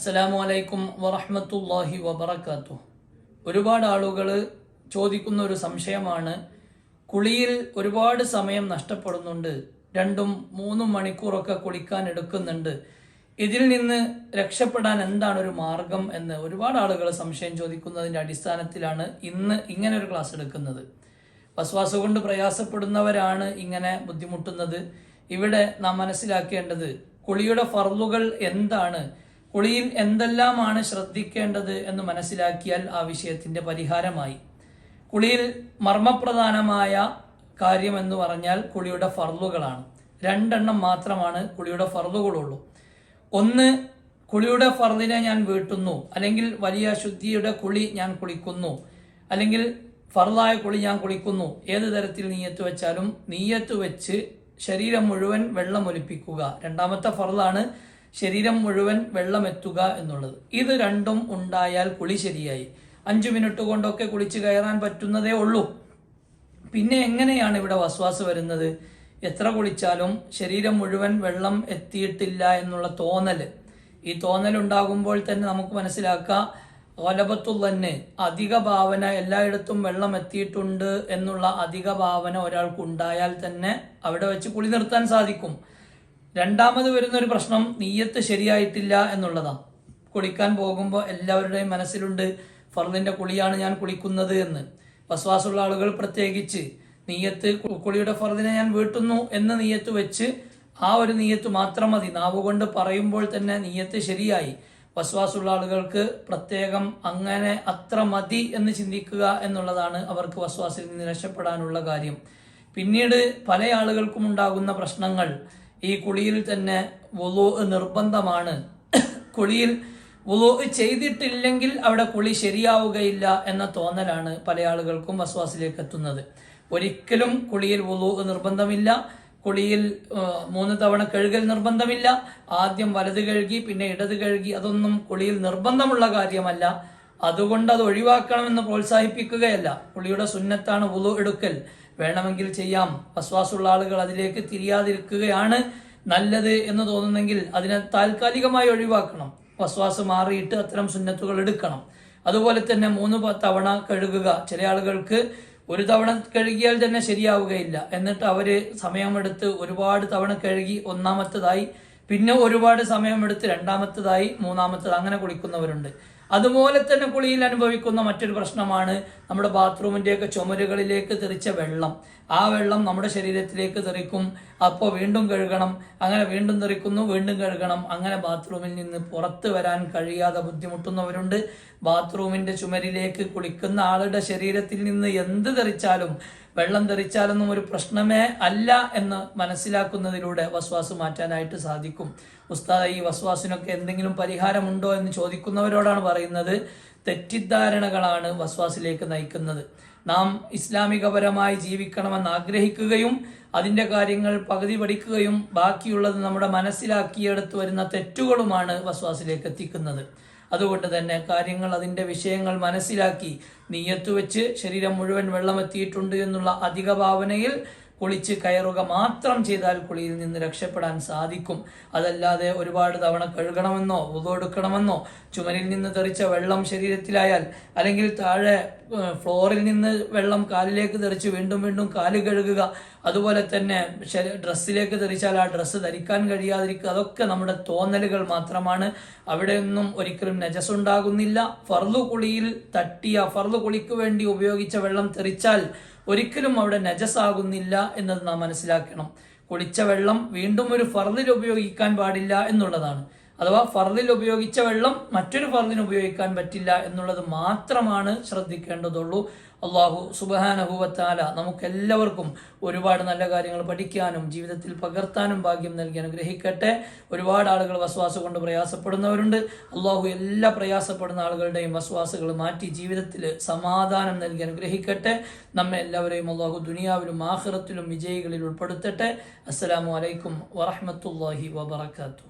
അസ്സലാമു അലൈക്കും വറഹമത്തല്ലാഹി വബറകാതുഹു. ഒരുപാട് ആളുകൾ ചോദിക്കുന്ന ഒരു സംശയമാണ് കുളിയിൽ ഒരുപാട് സമയം നഷ്ടപ്പെടുന്നുണ്ട് രണ്ടും മൂന്നും മണിക്കൂറൊക്കെ കുളിക്കാൻ എടുക്കുന്നുണ്ട് ഇതിൽ നിന്ന് രക്ഷപ്പെടാൻ എന്താണ് ഒരു മാർഗം എന്ന് ഒരുപാട് ആളുകൾ സംശയം ചോദിക്കുന്നതിന്റെ അടിസ്ഥാനത്തിലാണ് ഇന്ന് ഇങ്ങനെ ഒരു ക്ലാസ് എടുക്കുന്നത്. വസ്വാസ കൊണ്ട് പ്രയാസപ്പെടുന്നവരാണ് ഇങ്ങനെ ബുദ്ധിമുട്ടുന്നത്. ഇവിടെ നാം മനസ്സിലാക്കേണ്ടത് കുളിയുടെ ഫർലുകൾ എന്താണ്? കുളിയിൽ എന്തെല്ലാമാണ് ശ്രദ്ധിക്കേണ്ടത് എന്ന് മനസ്സിലാക്കിയാൽ ആ വിഷയത്തിന്റെ പരിഹാരമായി. കുളിയിൽ മർമ്മപ്രധാനമായ കാര്യം എന്ന് പറഞ്ഞാൽ കുളിയുടെ ഫർളുകളാണ് രണ്ടെണ്ണം മാത്രമാണ് കുളിയുടെ ഫർളുകളുള്ളൂ ഒന്ന് കുളിയുടെ ഫർദിനെ ഞാൻ വീട്ടുന്നു. അല്ലെങ്കിൽ വലിയ ശുദ്ധിയുടെ കുളി ഞാൻ കുളിക്കുന്നു. അല്ലെങ്കിൽ ഫർദായ കുളി ഞാൻ കുളിക്കുന്നു. ഏത് തരത്തിൽ നീയത്ത് വെച്ചാലും നീയത്ത് വെച്ച് ശരീരം മുഴുവൻ വെള്ളം ഒലിപ്പിക്കുക. രണ്ടാമത്തെ ഫർദാണ് ശരീരം മുഴുവൻ വെള്ളമെത്തുക എന്നുള്ളത്. ഇത് രണ്ടും ഉണ്ടായാൽ കുളി ശരിയായി. അഞ്ചു മിനിറ്റ് കൊണ്ടൊക്കെ കുളിച്ച് കയറാൻ പറ്റുന്നതേ ഉള്ളൂ. പിന്നെ എങ്ങനെയാണ് ഇവിടെ വസ്വാസ് വരുന്നത്? എത്ര കുളിച്ചാലും ശരീരം മുഴുവൻ വെള്ളം എത്തിയിട്ടില്ല എന്നുള്ള തോന്നൽ ഈ തോന്നൽ ഉണ്ടാകുമ്പോൾ തന്നെ നമുക്ക് മനസ്സിലാക്കാം ഒലപത്തു തന്നെ അധിക ഭാവന എല്ലായിടത്തും വെള്ളം എത്തിയിട്ടുണ്ട് എന്നുള്ള അധിക ഭാവന ഒരാൾക്ക് ഉണ്ടായാൽ തന്നെ അവിടെ വെച്ച് കുളി നിർത്താൻ സാധിക്കും. രണ്ടാമത് വരുന്ന ഒരു പ്രശ്നം നീയത്ത് ശരിയായിട്ടില്ല എന്നുള്ളതാണ് കുളിക്കാൻ പോകുമ്പോൾ എല്ലാവരുടെയും മനസ്സിലുണ്ട് ഫർദിന്റെ കുളിയാണ് ഞാൻ കുളിക്കുന്നത് എന്ന്. വസ്വാസുള്ള ആളുകൾ പ്രത്യേകിച്ച് നീയത്ത് കുളിയുടെ ഫർദിനെ ഞാൻ വീട്ടുന്നു എന്ന് നീയത്ത് വെച്ച് ആ ഒരു നീയത്ത് മാത്രം മതി. നാവ് കൊണ്ട് പറയുമ്പോൾ തന്നെ നീയത്ത് ശരിയായി. വസ്വാസുള്ള ആളുകൾക്ക് പ്രത്യേകം അങ്ങനെ അത്ര മതി എന്ന് ചിന്തിക്കുക എന്നുള്ളതാണ് അവർക്ക് വസ്വാസിൽ നിന്ന് രക്ഷപ്പെടാനുള്ള കാര്യം. പിന്നീട് പല ആളുകൾക്കും ഉണ്ടാകുന്ന പ്രശ്നങ്ങൾ. ഈ കുളിയിൽ തന്നെ വുളു നിർബന്ധമാണ്. കുളിയിൽ വുളു ചെയ്തിട്ടില്ലെങ്കിൽ അവിടെ കുളി ശരിയാവുകയില്ല എന്ന തോന്നലാണ് പല ആളുകൾക്കും വസ്വാസിലേക്ക് എത്തുന്നത്. ഒരിക്കലും കുളിയിൽ വുളു നിർബന്ധമില്ല. കുളിയിൽ മൂന്ന് തവണ കഴുകൽ നിർബന്ധമില്ല. ആദ്യം വലത് കഴുകി പിന്നെ ഇടത് കഴുകി. അതൊന്നും കുളിയിൽ നിർബന്ധമുള്ള കാര്യമല്ല. അതുകൊണ്ട് അത് ഒഴിവാക്കണമെന്ന് പ്രോത്സാഹിപ്പിക്കുകയല്ല. കുളിയുടെ സുന്നത്താണ് വുളു എടുക്കൽ. വേണമെങ്കിൽ ചെയ്യാം. വസ്വാസുള്ള ആളുകൾ അതിലേക്ക് തിരിയാതിരിക്കുകയാണ് നല്ലത് എന്ന് തോന്നുന്നെങ്കിൽ അതിനെ താൽക്കാലികമായി ഒഴിവാക്കണം. വസ്വാസ് മാറിയിട്ട് അത്തരം സുന്നത്തുകൾ എടുക്കണം. അതുപോലെ തന്നെ മൂന്ന് തവണ കഴുകുക. ചില ആളുകൾക്ക് ഒരു തവണ കഴുകിയാൽ തന്നെ ശരിയാവുകയില്ല. എന്നിട്ട് അവർ സമയമെടുത്ത് ഒരുപാട് തവണ കഴുകി ഒന്നാമത്തതായി പിന്നെ ഒരുപാട് സമയമെടുത്ത് രണ്ടാമത്തതായി മൂന്നാമത്തത് അങ്ങനെ കുളിക്കുന്നവരുണ്ട്. അതുപോലെ തന്നെ കുളിയിൽ അനുഭവിക്കുന്ന മറ്റൊരു പ്രശ്നമാണ് നമ്മുടെ ബാത്റൂമിന്റെയൊക്കെ ചുമരുകളിലേക്ക് തെറിച്ച വെള്ളം. ആ വെള്ളം നമ്മുടെ ശരീരത്തിലേക്ക് തെറിക്കും. അപ്പോൾ വീണ്ടും കഴുകണം അങ്ങനെ വീണ്ടും തെറിക്കുന്നു വീണ്ടും കഴുകണം. അങ്ങനെ ബാത്റൂമിൽ നിന്ന് പുറത്ത് വരാൻ കഴിയാതെ ബുദ്ധിമുട്ടുന്നവരുണ്ട്. ബാത്റൂമിന്റെ ചുമരിലേക്ക് കുളിക്കുന്ന ആളുടെ ശരീരത്തിൽ നിന്ന് എന്ത് തെറിച്ചാലും വെള്ളം തെറിച്ചാലൊന്നും ഒരു പ്രശ്നമേ അല്ല എന്ന് മനസ്സിലാക്കുന്നതിലൂടെ വസ്വാസ് മാറ്റാനായിട്ട് സാധിക്കും. ഉസ്താദ് ഈ വസ്വാസിനൊക്കെ എന്തെങ്കിലും പരിഹാരമുണ്ടോ എന്ന് ചോദിക്കുന്നവരോടാണ് പറയുന്നത്. തെറ്റിദ്ധാരണകളാണ് വസ്വാസിലേക്ക് നയിക്കുന്നത്. നാം ഇസ്ലാമികപരമായി ജീവിക്കണമെന്ന് ആഗ്രഹിക്കുകയും അതിന്റെ കാര്യങ്ങൾ പകുതി പഠിക്കുകയും ബാക്കിയുള്ളത് നമ്മുടെ മനസ്സിലാക്കിയെടുത്ത് വരുന്ന തെറ്റുകളുമാണ് വസ്വാസിലേക്ക് എത്തിക്കുന്നത്. അതുകൊണ്ട് തന്നെ കാര്യങ്ങൾ അതിന്റെ വിഷയങ്ങൾ മനസ്സിലാക്കി നീയത്ത് വെച്ച് ശരീരം മുഴുവൻ വെള്ളമെത്തിയിട്ടുണ്ട് എന്നുള്ള അധിക ഭാവനയിൽ കുളിച്ച് കയറുക മാത്രം ചെയ്താൽ കുളിയിൽ നിന്ന് രക്ഷപ്പെടാൻ സാധിക്കും. അതല്ലാതെ ഒരുപാട് തവണ കഴുകണമെന്നോ ഉതൊടുക്കണമെന്നോ ചുമരിൽ നിന്ന് തെറിച്ച വെള്ളം ശരീരത്തിലായാൽ അല്ലെങ്കിൽ താഴെ ഫ്ലോറിൽ നിന്ന് വെള്ളം കാലിലേക്ക് തെറിച്ച് വീണ്ടും വീണ്ടും കാൽ കഴുകുക അതുപോലെ തന്നെ ഡ്രസ്സിലേക്ക് തെറിച്ചാൽ ആ ഡ്രസ്സ് ധരിക്കാൻ കഴിയാതിരിക്കുക അതൊക്കെ നമ്മുടെ തോന്നലുകൾ മാത്രമാണ്. അവിടെ അവിടെയൊന്നും ഒരിക്കലും നജസ് ഉണ്ടാകുന്നില്ല കുളിയിൽ തട്ടിയ ഫർദു കുളിക്ക് വേണ്ടി ഉപയോഗിച്ച വെള്ളം തെറിച്ചാൽ ഒരിക്കലും അവിടെ നജസാകുന്നില്ല എന്നത് നാം മനസ്സിലാക്കണം. കുളിച്ച വെള്ളം വീണ്ടും ഒരു ഫർദിൽ ഉപയോഗിക്കാൻ പാടില്ല എന്നുള്ളതാണ്. അഥവാ ഫർദിൽ ഉപയോഗിച്ച വെള്ളം മറ്റൊരു ഫർദിന് ഉപയോഗിക്കാൻ പറ്റില്ല എന്നുള്ളത് മാത്രമാണ് ശ്രദ്ധിക്കേണ്ടതുള്ളൂ. അള്ളാഹു സുബഹാനഹൂവത്താല നമുക്കെല്ലാവർക്കും ഒരുപാട് നല്ല കാര്യങ്ങൾ പഠിക്കാനും ജീവിതത്തിൽ പകർത്താനും ഭാഗ്യം നൽകി അനുഗ്രഹിക്കട്ടെ. ഒരുപാട് ആളുകൾ വസ്വാസ കൊണ്ട് പ്രയാസപ്പെടുന്നവരുണ്ട്. അള്ളാഹു എല്ലാ പ്രയാസപ്പെടുന്ന ആളുകളുടെയും വസ്വാസുകൾ മാറ്റി ജീവിതത്തിൽ സമാധാനം നൽകി അനുഗ്രഹിക്കട്ടെ. നമ്മെ എല്ലാവരെയും അള്ളാഹു ദുനിയാവിലും ആഹ്റത്തിലും വിജയികളിൽ ഉൾപ്പെടുത്തട്ടെ. അസ്സലാമു അലൈക്കും വറഹ്മത്തുള്ളാഹി വബറകാതുഹു.